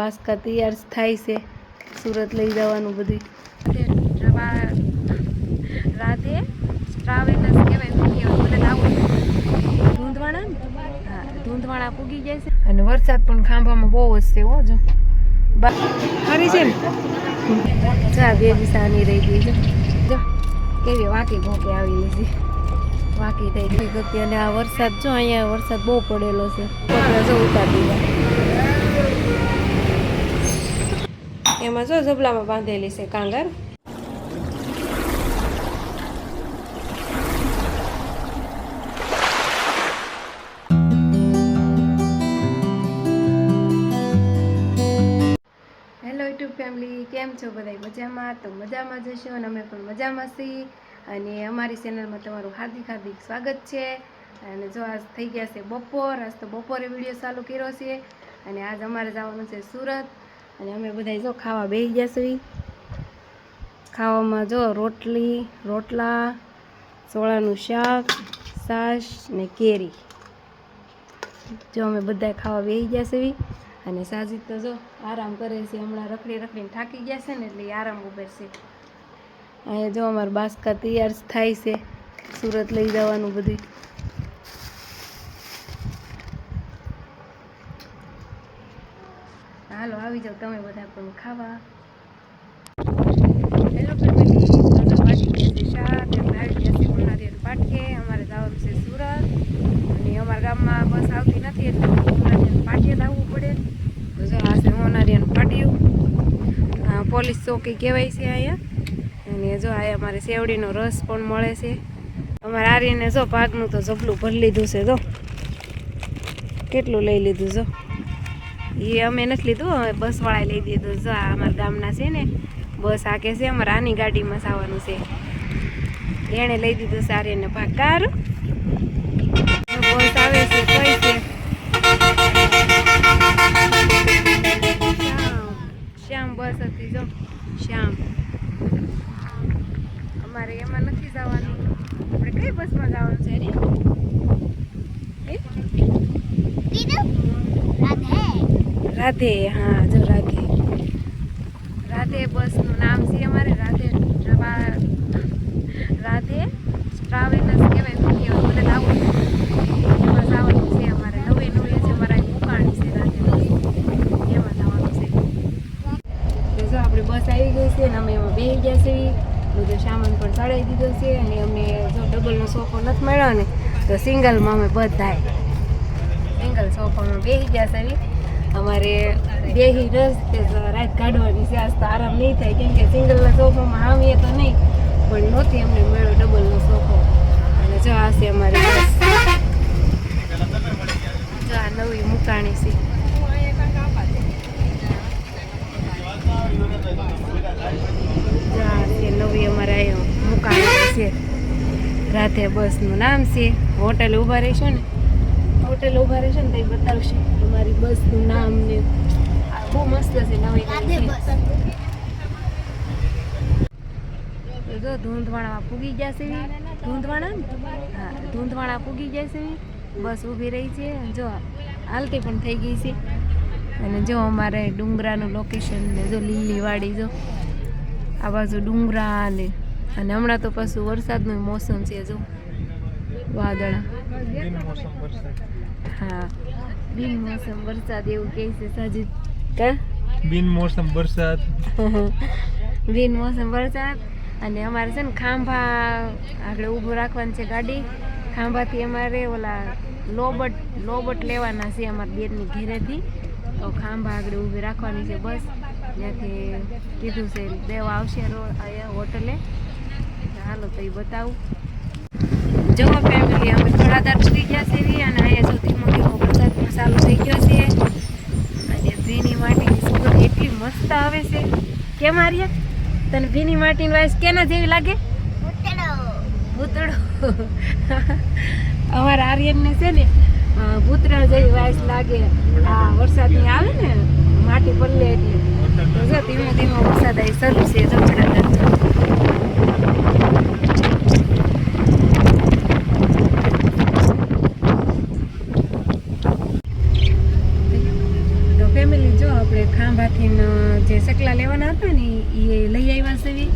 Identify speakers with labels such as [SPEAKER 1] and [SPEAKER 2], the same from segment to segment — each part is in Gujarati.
[SPEAKER 1] બાસકા તૈયાર થાય છે. સુરત લઈ જવાનું બધું રાતે ટ્રાવેલર્સ કહેવાય મને આવું ધૂંધવાણા હા ધૂંધવાણા પૂગી જાય છે. અને વરસાદ પણ ખાંભામાં બહુ જ છે હો જો. ખરી છે ને? જા બે દિશાની રહી ગઈ છે. જો કેવી વાકી ભોંકે આવી લીધી વાકી થઈ ગઈ હતી અને આ વરસાદ જો અહીંયા વરસાદ બહુ પડેલો છે. જો ઉતારી દીધા. એમાં જો ઝબલામાં બાંધેલી છે કાંગર. ફેમિલી કેમ છો બધા મજામાં? તો મજામાં જશો અને અમે પણ મજામાં છીએ. અને અમારી ચેનલમાં તમારું હાર્દિક હાર્દિક સ્વાગત છે. અને જો આજ થઈ ગયા છે બપોર, આજ તો બપોરે વીડિયો ચાલુ કર્યો છે. અને આજ અમારે જવાનું છે સુરત. અને અમે બધા જો ખાવા બેસી છીએ. ખાવામાં જો રોટલી, રોટલા, સોળાનું શાક, છાશ ને કેરી. જો અમે બધા ખાવા બેસી છીએ. અને સાજી તો જો આરામ કરે છે. હમણાં રખડી રખડીને થાકી ગયા છે ને એટલે આરામ ઉભે છે. અહીંયા જો અમારું બાસકા તૈયાર થાય છે. સુરત લઈ જવાનું બધું હાલો આવી જાઓ, તમે બધા પણ ખાવા. હેલો પાટીએ અમારે જવાનું છે સુરત. અને અમારા ગામમાં બસ આવતી નથી, એટલે ઉનાળિયાનું પાટીએ જ આવવું પડે. તો જો આ છે ઉનાળિયાનું પાટિયું પોલીસ ચોકી કહેવાય છે અહીંયા. અને જો આ અમારે સેવડીનો રસ પણ મળે છે. અમારે આર્યને જો પાકનું તો જબલું ભરી લીધું છે, જો. કેટલું લઈ લીધું, જો. એ અમે નથી લીધું બસવાળાએ લઈ દીધું. જો અમારા ગામના છે ને, બસ આ કે છે, અમારે આની ગાડીમાં જવાનું છે. એણે લઈ દીધું સારી ને ભાગ કાર? બસ આવે છે કઈ છે. શ્યામ બસ હતી, જો. શ્યામ. અમારે એમાં નથી જવાનું. આપણે કઈ બસમાં જવાનું છે રાધે, હા, જો રાધે. રાધે બસનું નામ છે અમારે, રાધે રાધે ટ્રાવેલર્સ કહેવાય મને એમાં જવાનું છે અમારે, નવે નવે છે અમારા અહીં છે રાધે બસ. એમાં જવાનું છે. જો આપણી બસ આવી ગઈ છે અને અમે એમાં બેસી ગયા છીએ. બધો સામાન પણ ચડાવી દીધો છે અને અમને જો ડબલનો સોફો નથી મળ્યો ને, તો સિંગલમાં અમે બધાય સિંગલ સોફામાં બેસી ગયા છે અમારે બે રસ રાત કાઢવાની છે, આજ તો આરામ નહીં થાય, કેમ કે સિંગલના સોફામાં આવીએ તો નહીં, પણ નહોતી અમને મળ્યો ડબલનો સોફો. અને જો આ છે અમારી બસ. જો આ નવી મુકાણી છે. નવી અમારે મુકાણી છે. રાધે બસનું નામ છે. હોટેલ ઊભા રહીશું ને? હોટેલ ઊભા રહેશે ને ત્યાં બતાવશે. અમારી બસનું નામ ને આ બહુ મસ્ત છે નવી જો ધૂંધવાણામાં પૂગી ગયા છે. ધૂંધવાણા હા ધૂંધવાણા પૂગી ગયા છે. બસ ઊભી રહી છે. જો હાલતી પણ થઈ ગઈ છે. અને જો અમારે ડુંગરાનું લોકેશન ને જો લીલી વાડી જો આ બાજુ ડુંગરા ને અને હમણાં તો પાછું વરસાદનું મોસમ છે જો વાદળા. હા. બિન મોસમ વરસાદ એવું કહે છે સાજી કા?
[SPEAKER 2] બિન મોસમ વરસાદ.
[SPEAKER 1] બિન મોસમ વરસાદ. અને અમારે છે ને ખાંભા આગળ ઊભું રાખવાની છે ગાડી. ખાંભાથી અમારે ઓલા લોબટ લોબટ લેવાના છે અમારા બેનની ઘેરેથી. તો ખાંભા આગળ ઊભી રાખવાની છે બસ. ત્યાંથી કીધું છે દેવા આવશે રોડ અહીંયા હોટલે. હાલો તો એ બતાવું. જો ફેમિલી અમે થોડા તાર સુધી ગયા છે અને અહીંયા જો ધીમો ધીમો વરસાદ પણ ચાલુ થઈ ગયો છે અને ભીની માટીની સુગંધ એટલી મસ્ત આવે છે કેમ આર્ય? તને ભીની માટીની વાઇસ કેના જેવી લાગે? ભૂતળો અમારા આર્યનને છે ને ભૂતળા જેવી વાઈસ લાગે. આ વરસાદની આવે ને માટી પલ્લે એટલે. ધીમો ધીમો વરસાદ આવી શરૂ છે જો થોડા તો ફેમિલી જો આપણે ખાંભા શકલા લેવાના હતા ને એ લઈ આવ્યા છે ઈ.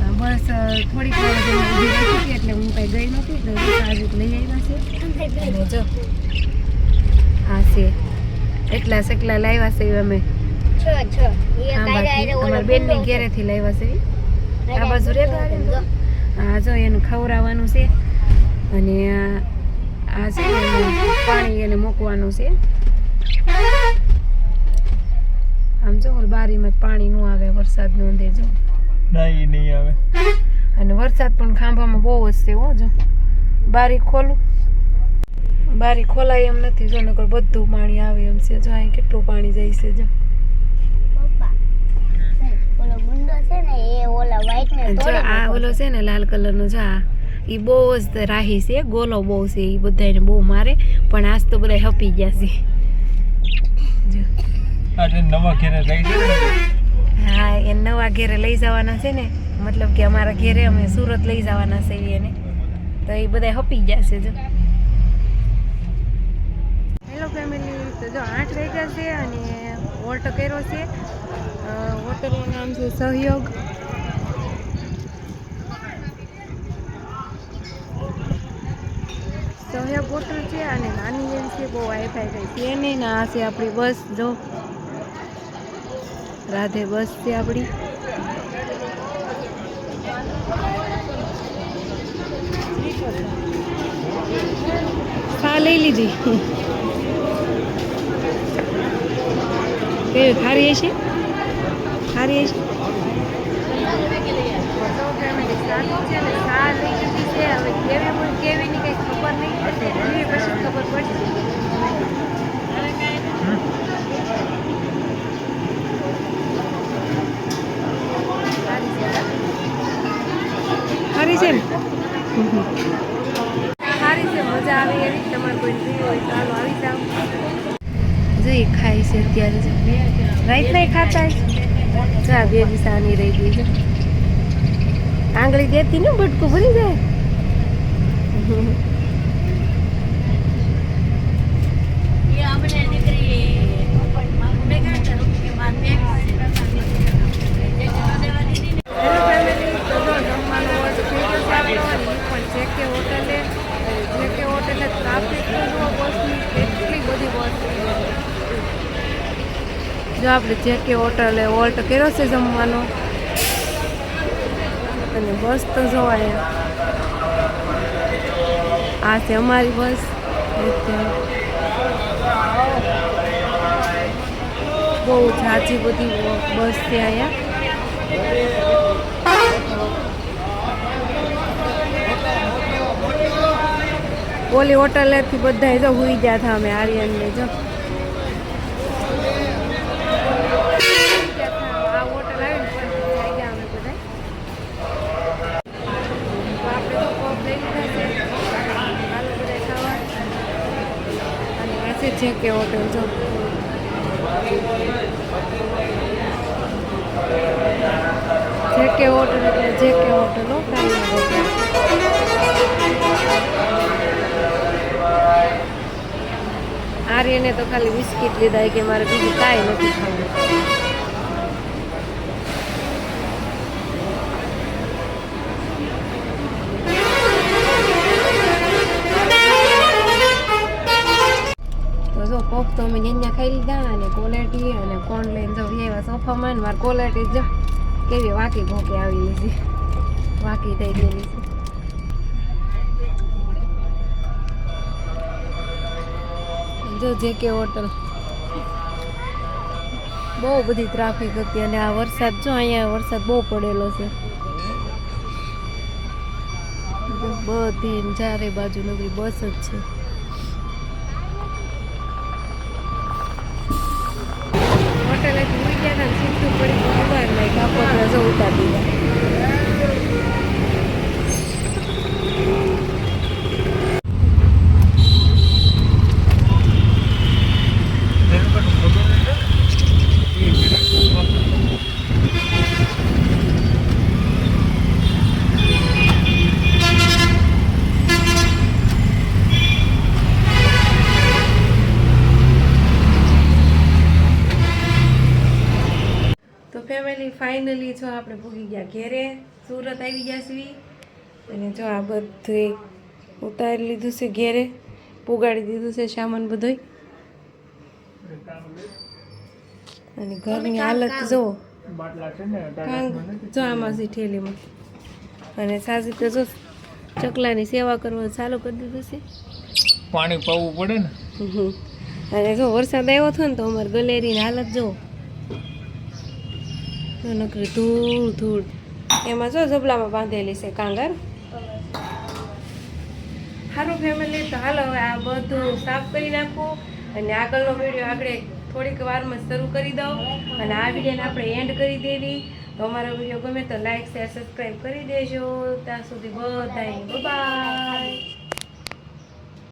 [SPEAKER 1] અ, બસ અ, થોડીક વાર જ એમાં ઊભી રહી હતી એટલે હું કાંઈ ગઈ નહોતી તો બસ આજે જ લઈ આવ્યા છે અને છે એટલા શકલા લાવ્યા છે અમે અમારા બેનની ઘેરેથી લાવ્યા છે. આ બાજુ રહેતો આ જો એનું ખવડાવવાનું છે અને આ છે પાણી એને મૂકવાનું છે આમ જો બારીમાં પાણી નું આવે વરસાદ
[SPEAKER 2] ના, એ નહીં આવે
[SPEAKER 1] અને વરસાદ પણ ખાંભામાં બહુ જ છે હો, જો બારી ખોલું બારી ખોલાય એમ નથી જો નકર બધું પાણી આવે એમ છે. જો અહીં કેટલું પાણી જાય છે જો.
[SPEAKER 3] પપ્પા ઓલો છે ને એ ઓલા વ્હાઈટ ને
[SPEAKER 1] અને જો
[SPEAKER 3] તોડી
[SPEAKER 1] આ ઓલો છે. ને લાલ કલરનો જો આ. એ બહુ જ રાહી છે ગોલો બહુ છે એ બધાને બહુ મારે પણ આજ તો બધા હપી ગયા છે. હા એ નવા ઘેરે લઈ જવાના છે ને મતલબ કે અમારા ઘેરે અમે સુરત લઈ જવાના છે એને. તો એ બધા હપી ગયા છે જો. હેલો ફેમિલી, તો જો આઠ વાગ્યા છે અને ઓટો કર્યો છે. વોટરનું નામ છે સહયોગ. સહયોગ હોટલ છે અને નાની બેન છે, બહુ વાઈફાઈ થઈ છે. નહીં ના છે આપણી બસ, જો. રાધે બસ છે આપણી. હા, લઈ લીધી. કેવી ખારી હશે? ખારી હશે? સારી છે ને? સારી છે, મજા આવે એવી તમારે કોઈ હોય ચાલો આવી જાઓ. જઈ ખાય છે અત્યારે. રાઈત નહીં ખાતા? જા બે સાની રહી ગઈ છે. આંગળી દેતી ને બટકું ભરી જાય હેલો ફેમિલી તો જો જમવાનો ઓર્ડર થઈ ગયો છે આપણો અને ઈ પણ જે કે હોટલે જે કે હોટલે ટ્રાફિક તો જુઓ બસની કેટલી બધી બસ જો આપણે જે કે હોટલે ઓલ્ટ કર્યો છે જમવાનો. અને બસ તો જોવાય. આ છે અમારી બસ. બહુ ઝાઝી બધી બસ છે અહીંયા. ઓલી હોટલેથી બધા જો હુઈ ગયા હતા અમે આર્યનને જો આ હોટલ આવી ને પછી જાઈ ગયા અમે બધા તો આપણે તો પગ લઈ લીધા છે હાલો બધા ખાવા અને આ છે કે હોટેલ જો. જે કે હોટલ એટલે જે કે હોટલો કાંઈ હોટલ. આર્યને તો ખાલી બિસ્કિટ લીધા કે મારે બીજું કાંઈ નથી ખાવું. તો અમે ન્યા ખાઈ લીધા અને કોલેટી અને કોણ લઈને જો એવા સોફામાં ને મારે કોલેટી જો કેવી વાકી ભોકે આવી લીધી. વાકી થઈ ગયેલી છે જો જે કે હોટલ બહુ બધી ટ્રાફિક હતી અને આ વરસાદ જો અહીંયા વરસાદ બહુ પડેલો છે. બધી ચારે બાજુ નગરી બસ જ છે. ફાઇનલી જો આપણે પૂગી ગયા ઘેરે સુરત આવી ગયા છીએ અને જો આ બધું ઉતારી લીધું છે ઘેરે પુગાડી દીધું છે સામાન બધું અને ઘરની હાલત જો
[SPEAKER 2] બાટલા છે ને
[SPEAKER 1] કાંગ જો આમાં છે ઠેલીમાં. અને સાસી તો જો ચકલાની સેવા કરવા ચાલુ કરી દીધું છે.
[SPEAKER 2] પાણી પાવું પડે ને.
[SPEAKER 1] અને જો વરસાદ આવ્યો હતો ને તો અમારે ગલેરીની હાલત જો નકરી ધૂળ ધૂળ. એમાં જો ઝબલામાં બાંધેલી છે કાંગર. સારું ફેમિલી તો હાલો હવે આ બધું સાફ કરી નાખું અને આગળનો વીડિયો આપણે થોડીક વારમાં શરૂ કરી દઉં અને આ વિડીયોને આપણે એન્ડ કરી દેવી. તો અમારો વીડિયો ગમે તો લાઈક શેર સબસ્ક્રાઈબ કરી દેજો. ત્યાં સુધી બધાય બાય